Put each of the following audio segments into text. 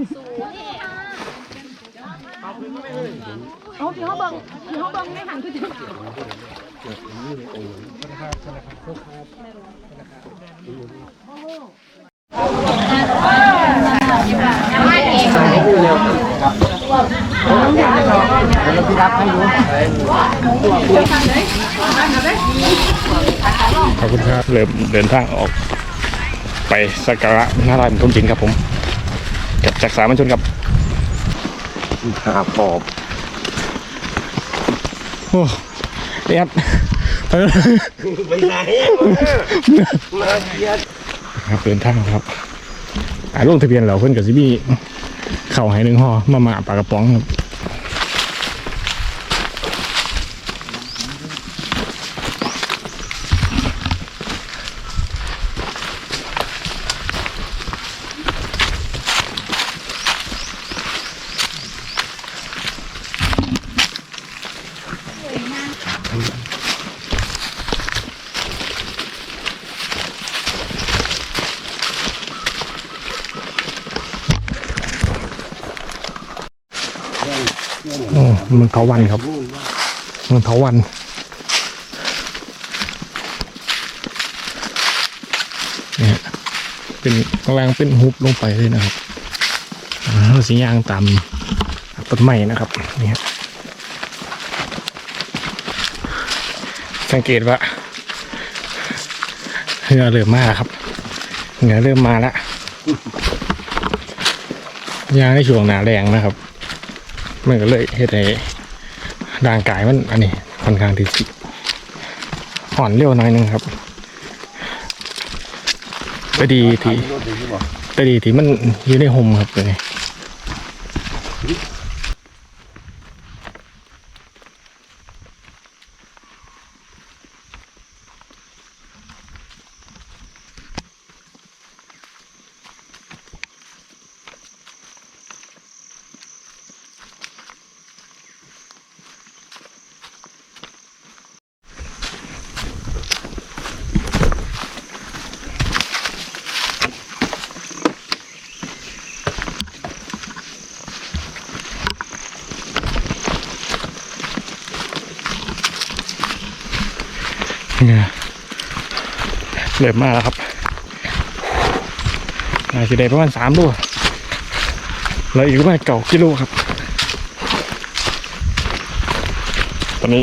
เอาพี่เขาเบิ่งพี่เขาเบิ่งไม่หันคือถึงขอบคุณครับเริ่มเดินทางออก ไปสักการะนารายณ์ทมจินครับผม จากสามัญชนครับหาปอบโอ้เอ็ดไปเลยไปไหนมาเกียดครับเดินทางครับอ่าลงทะเบียนเราเพื่อนกับซิบี้เข่าให้หนึ่งห่อมามาปลากระป๋องครับ มันเถาวันครับมันเถาวันเนี่ยเป็นกลังเป็นฮุบลงไปเลยนะครับอ่าเราสียางตามต้นไม้นะครับนี่สังเกตว่าเหงื่อเริ่มมาครับเหงื่อเริ่มมาแล้วยางในช่วงหนาแรงนะครับ มันก็เลยเฮ็ดให้ร่างกายมันอันนี้ค่อนข้างที่สิอ่อนเร็วหน่อยหนึงครับแต่ดีที่แต่ดีที่มันอยู่ในห่มครับตัวนี้ เหงื่อเริ่มมาแล้วครับน่าจะได้ประมาณสามโลแล้วอีกประมาณเก้ากิโลครับ ตอนนี้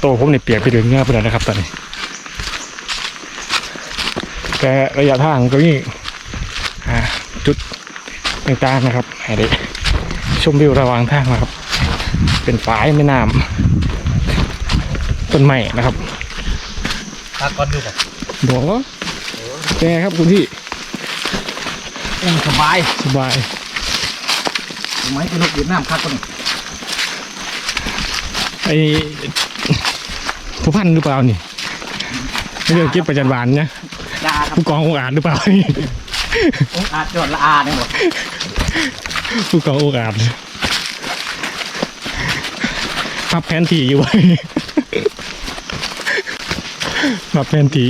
โตผมเนี่ยเปียกไปถึงเงื่อไปแล้วนะครับ ตอนนี้แต่ระยะทางก็นี่จุดต่างๆนะครับให้ได้ชมวิวระหว่างทางนะครับ เป็นฝายแม่น้ำต้นไม้นะครับ ตาก่อนดูก่อนบอกว่าเป็นไงครับคุณพี่สบายสบายไม้กินนกเวียดนามคักก่อนไอ้ผู้พันหรือเปล่านี่ไม่เรื่องคิดประจันบานเนี่ยยาครับผู้กององค์อาจหรือเปล่านี่องอาจจอดละอาเนี่ยหมดผู้กององค์อาจพับแผนที่อยู่ไว้ พับแผนที่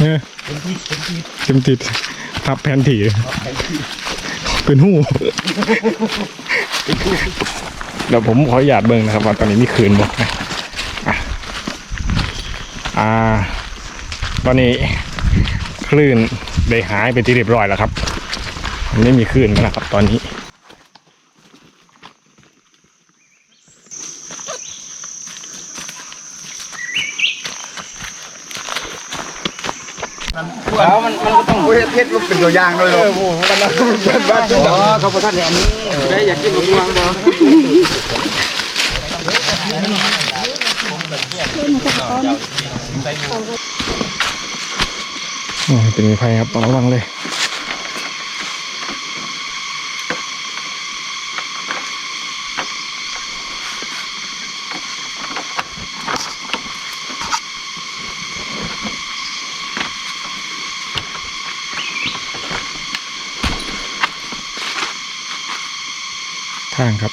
เออเป็นที่เป็นที่เต็มติดพับแผนที่เป็นหูเดี๋ยวผมขออนุญาตเบิ่งนะครับว่าตอนนี้มีคืนบ่นะอ่า ตอนนี้คลื่นได้หายไปที่เรียบร้อยแล้วครับ ไม่มีคลื่นแล้วนะครับตอนนี้ แล้วมันมันก็ต้อง เฮ็ดเฮ็ดมันเป็นตัวอย่างเลยเนาะโอ้โหมันเป็นบ้านตัวอ๋อเขาประทานแหนนี้ได้อยากกินลูกวางบ่เป็นมีภัยครับต้องระวังเลย ทางครับ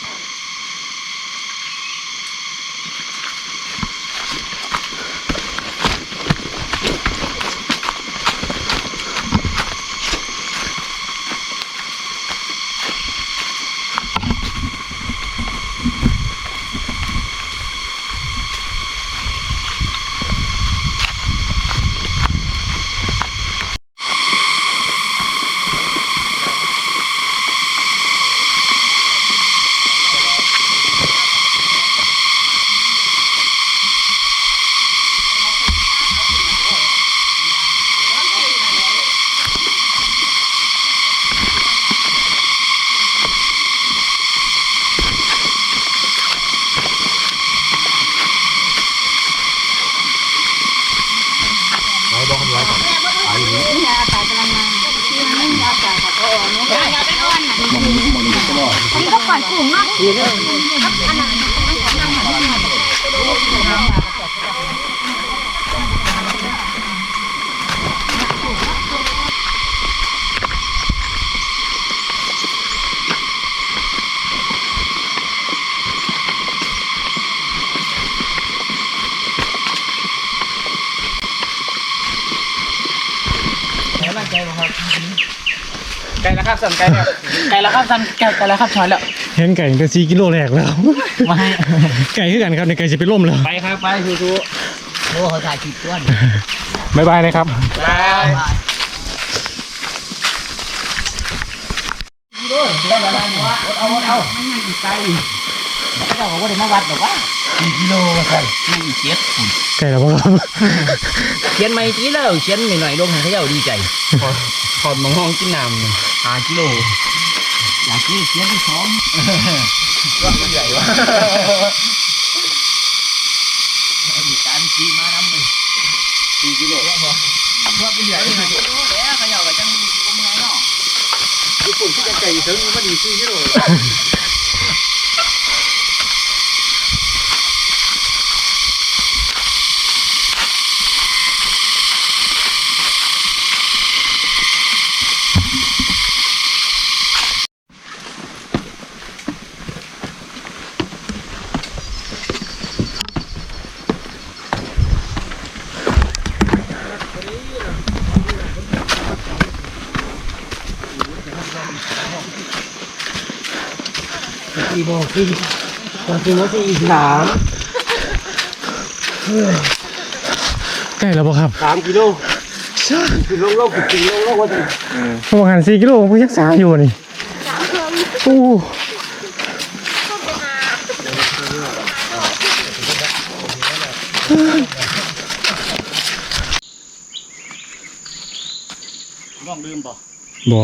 อ อยกุ้งเนาะไก่ละครับสันไก่เนี่ยไก่แล้วครับท่านไก่ไก่แล้วครับช้อยแล้ว เห็นไก่ตั้งแต่สี่กิโลแรกแล้ว มาให้ไก่คือกันครับในไก่จะไปล่มแล้วไปครับ ไปสู้ๆโอ้เขาถ่ายคลิปด้วนบ๊ายบายนะครับบายเจ้าก็บ่ได้มาวัดหรอกว่ากี่กิโลสั่นนั่งเจ็ดไก่แล้วบ่ครับเขียนไม่กี่แล้วเขียนหน่อยๆลงให้เขาเจ้าดีใจขอดมังห้องกินน้ำห้ากิโล อยากนี่เสียงที่สองว่ามันใหญ่วะมีการขี่มาน้ำเลยสี่กิโลว่าพอว่าเป็นใหญ่ห้ากิโลแล้วเขาเจ้าก็จังกุ้งไงเนาะญี่ปุ่นที่จะไก่ถึงมันดีสี่กิโล สี่โมงสี่ตอนสี่โมงสี่สามไก่แล้วบ่ครับสามกิโลคือลงโลกคือลงโลกว่าจะประมาณสี่กิโลผมยังสามอยู่นี่โอ้น้องลืมป่ะบ่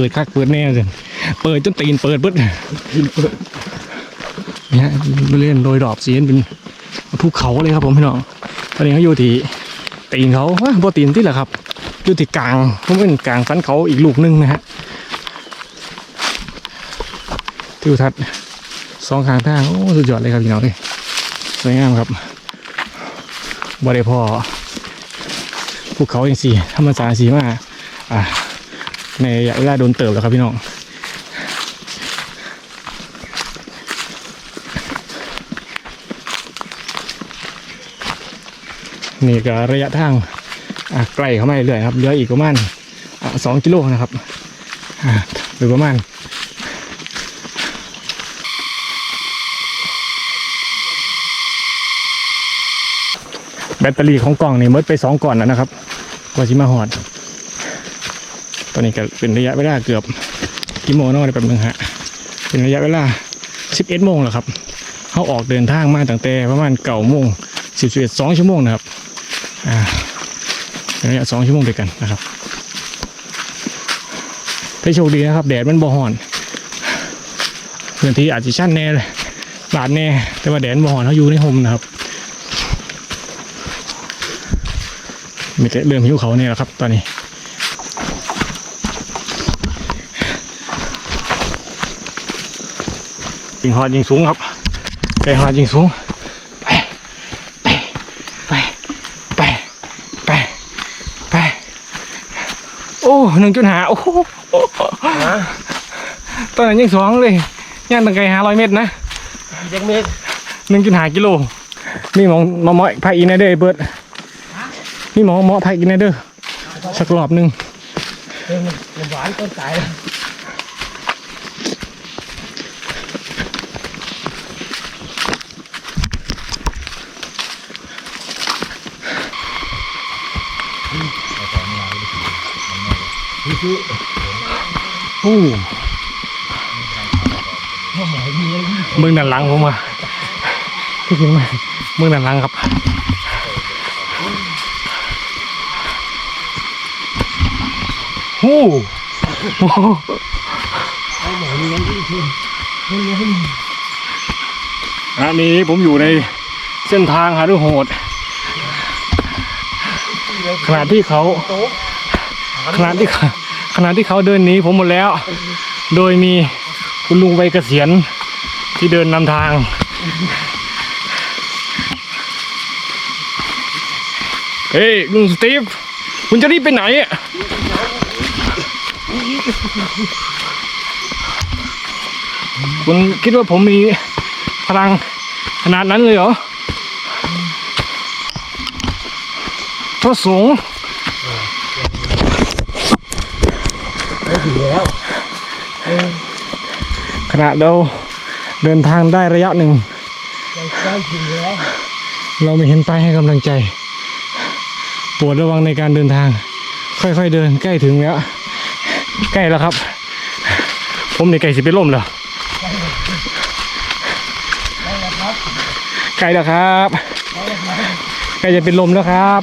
เปิดคักเปิดแน่สิเปิดจนตีนเปิดปึ๊ดเนี่ยเล่นโดยดอกสีเป็นภูเขาเลยครับผมพี่น้องตอนนี้เขาอยู่ที่ตีนเขาว่าบ่ตีนที่แหละครับอยู่ที่กลางผมเป็นกลางฟันเขาอีกลูกหนึงนะฮะทิวทัศน์สองข้างทางโอ้สุดยอดเลยครับพี่น้องเลยสวยงามครับบ่ได้พอภูเขาอย่างสี่ธรรมชาติสีมาอ่า ในระยะเวลาโดนเติบแล้วครับพี่น้องนี่ก็ระยะทางอะใกลเข้ามาเรื่อยครับเหลืออีกประมาณสองกิโลนะครับอะหรือประมาณแบตเตอรี่ของกล่องนี่มดไปสองก่อนแล้วนะครับกว่าชิมาหอด อนนี้ก็เป็นระยะเวลาเกือบกี่โมงนาะเดี๋ยวแป๊บนึงฮะเป็นระยะเวลา 11โมงแล้วครับเขาออกเดินทางมาตั้งแต่ประมาณเก้าโมงสิบสิบเอ็ดสองชั่วโมงนะครับอ่าเป็นระยะสองชั่วโมงด้วยกันนะครับให้โชคดีนะครับ แดดมันบ่ฮ้อนพื้นที่อาจจะชั่นแน่เลยหลาดแน่ แต่ว่าแดดบ่ฮ้อนเขาอยู่ในห่มนะครับมีแต่เริ่มหิวเขาเนี่ยแหละครับ ตอนนี้ ยิงหอดยิงสูงครับไก่หอดยิงสูงไปไปไปไปไปไปโอ้หนึ่งจุดหาโอ้โหตอนนั้นยังสองเลยย่างตั้งไกลหาร้อยเมตรนะยังเมฆหนึ่งจุดหากิโลมีหมองมาเหมาะพายอินเดอร์เบิร์ดมีหมองเหมาะพายอินเดอร์สักรอบหนึ่งหวานต้นสาย โอ้เมืองด้านหลังผมอะที่จริงมาเมืองด้านหลังครับโอ้โหอันนี้ผมอยู่ในเส้นทางหาดูโหดขณะที่เขาขณะที่เขา ขณะที่เขาเดินหนีผมหมดแล้ว โดยมีคุณลุงวัยเกษียณที่เดินนำทาง เฮ้ยลุงสตีฟคุณจะรีบไปไหนอะคุณคิดว่าผมมีพลังขนาดนั้นเลยเหรอพระสงฆ์ข ณะเราเดินทางได้ระยะหนึ่ง เราไม่เห็นป้ายให้กำลังใจปรดระวังในการเดินทาง ค่อยๆเดินใกล้ถึงแล้ว ใกล้แล้วครับ ผมในใกล้สิเป็นลมแล้วใกล้แล้วครับใกล้จะเป็นลมแล้วครับ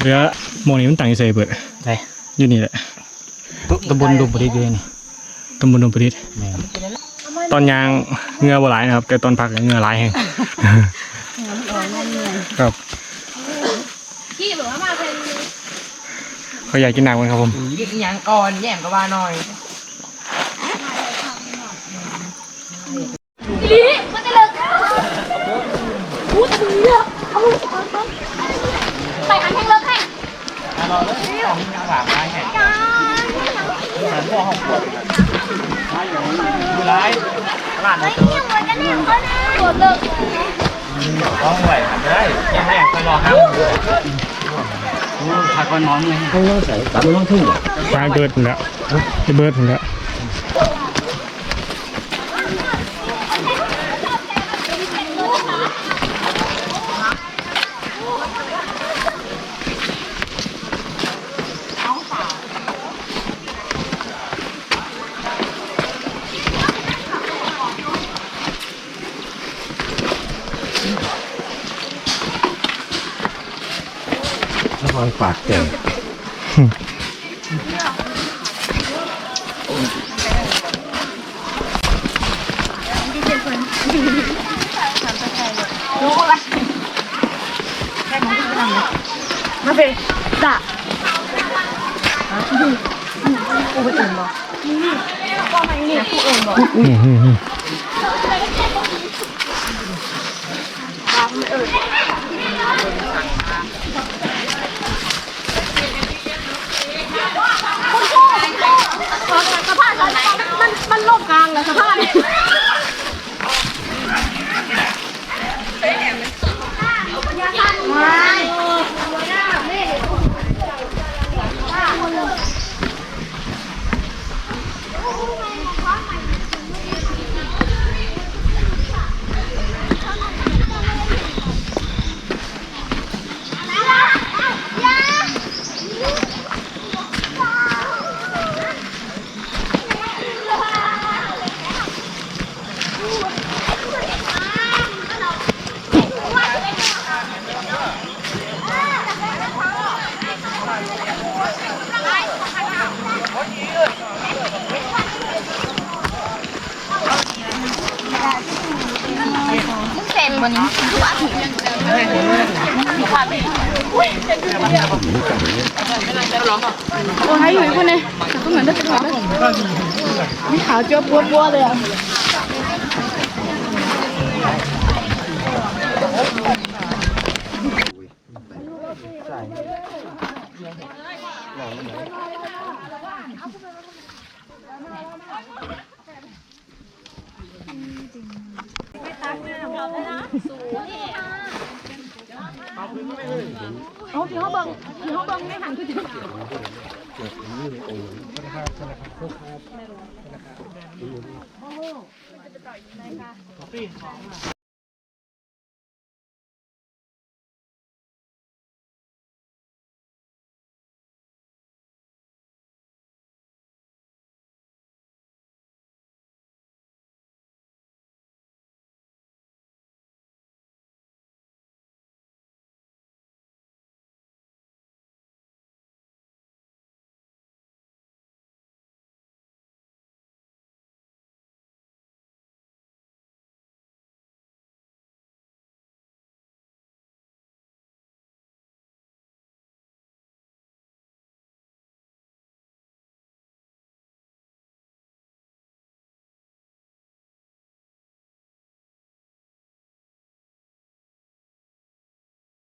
เหลือโมองนี้มันต่างจากเซเบิร์ดใช่อยู่นี่แหละตำบลดุบริเวณนี่ตำบลนนปริตแม่นตอนยางเหงือบ่หลายนะครับ แต่ตอนพักเหงือหลายแห้งครับพี่บอกว่ามาเป็นเขาอยากกินน้ำกันครับผม ยิงยังก่อนแย่งก็ว่าหน่อย ลีมันจะเลิกพูดถึงเยอะเอาไปอันแห้งเลิกให้ เราเลิก ของมีน้ำหวานมาแห่งมันพวกห้องปวดอยู่ไรร้านเราเจอปวดเลยต้องไหวหันได้ยังแห่งไปรอห้ามผักวันนอนเลยต้องใส่ต้องทุ่งปลายเบิดถึงแล้วไอ้เบิดถึงแล้ว ระวังปากแตกมาเป็นด่าอืมอืมอืมสะพาน มันมันมันล่มกลางแล้วสะพานเต็ม วันนี้ว่าถึงโอ้ยอยู่คุณเนี่ยก็เหมือนได้เป็นแบบมีขาวเจ้าปัวปัวเลยอะ เอาที่เขาเบิ่งที่เขาเบิ่งม่หันคือจะ